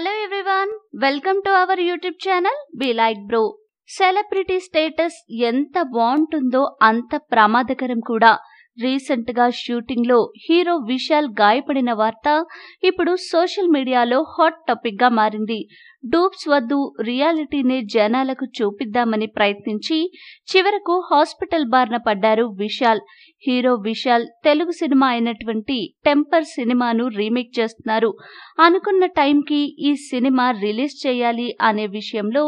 Hello everyone welcome to our YouTube channel be like bro celebrity status ఎంత బాగుంటుందో అంత ప్రమాదకరం కూడా. రీసెంట్గా షూటింగ్లో హీరో విశాల్ గాయపడిన వార్త ఇప్పుడు సోషల్ మీడియాలో హాట్ టాపిక్గా మారింది. డూప్స్ వద్దు రియాలిటీని జనాలకు చూపిద్దామని ప్రయత్నించి చివరకు హాస్పిటల్ బారిన పడ్డారు విశాల్. హీరో విశాల్ తెలుగు సినిమా అయినటువంటి టెంపర్ సినిమాను రీమేక్ చేస్తున్నారు. అనుకున్న టైంకి ఈ సినిమా రిలీజ్ చేయాలి అనే విషయంలో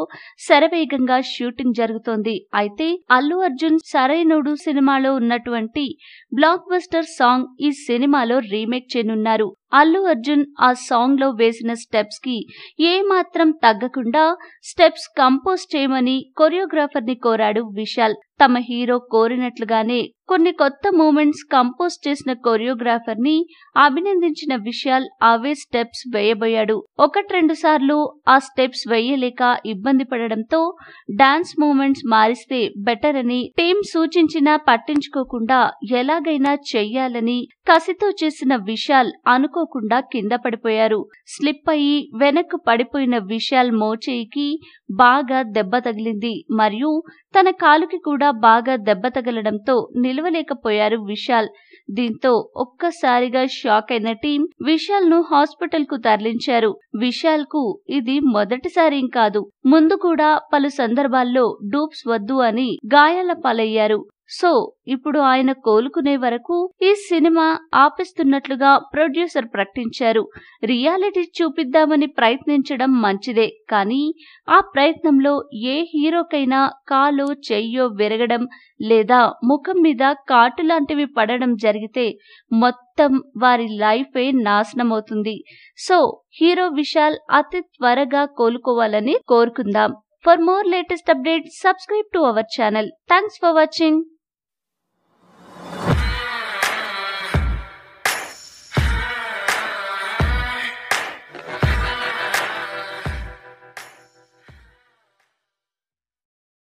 శరవేగంగా షూటింగ్ జరుగుతోంది. అయితే అల్లు అర్జున్ సరైనోడు సినిమాలో ఉన్నటువంటి బ్లాక్ బస్టర్ సాంగ్ ఈ సినిమాలో రీమేక్ చేయనున్నారు. అల్లు అర్జున్ ఆ సాంగ్లో వేసిన స్టెప్స్కి ఏమాత్రం మాత్రం తగ్గకుండా స్టెప్స్ కంపోజ్ చేయమని కొరియోగ్రాఫర్ని కోరాడు విశాల్. తమ హీరో కోరినట్లుగానే కొన్ని కొత్త మూమెంట్స్ కంపోజ్ చేసిన కొరియోగ్రాఫర్ని అభినందించిన విశాల్ అవే స్టెప్స్ వేయబోయాడు. ఒకటి రెండు సార్లు ఆ స్టెప్స్ వేయలేక ఇబ్బంది పడడంతో డాన్స్ మూమెంట్స్ మారిస్తే బెటర్ అని టీం సూచించినా పట్టించుకోకుండా ఎలాగైనా చెయ్యాలని కసితో చేసిన విశాల్ అనుకోకుండా కింద పడిపోయారు. స్లిప్ అయి వెనక్కు పడిపోయిన విశాల్ మోచేయికి బాగా దెబ్బ తగిలింది. మరియు తన కాలుకి కూడా బాగా దెబ్బ తగలడంతో నిలవలేకపోయారు విశాల్. దీంతో ఒక్కసారిగా షాక్ అయిన టీం విశాల్ను హాస్పిటల్కు తరలించారు. విశాల్కు ఇది మొదటిసారి కాదు. ముందు కూడా పలు సందర్భాల్లో డూప్స్ వద్దు అని గాయాల పాలయ్యారు. సో ఇప్పుడు ఆయన కోలుకునే వరకు ఈ సినిమా ఆపిస్తున్నట్లుగా ప్రొడ్యూసర్ ప్రకటించారు. రియాలిటీ చూపిద్దామని ప్రయత్నించడం మంచిదే కానీ ఆ ప్రయత్నంలో ఏ హీరోకైనా కాలో చెయ్యో విరగడం లేదా ముఖం మీద కాటు లాంటివి పడడం జరిగితే మొత్తం వారి లైఫే నాశనమవుతుంది. సో హీరో విశాల్ అతి త్వరగా కోలుకోవాలని కోరుకుందాం. For more latest updates subscribe to our channel. Thanks for watching.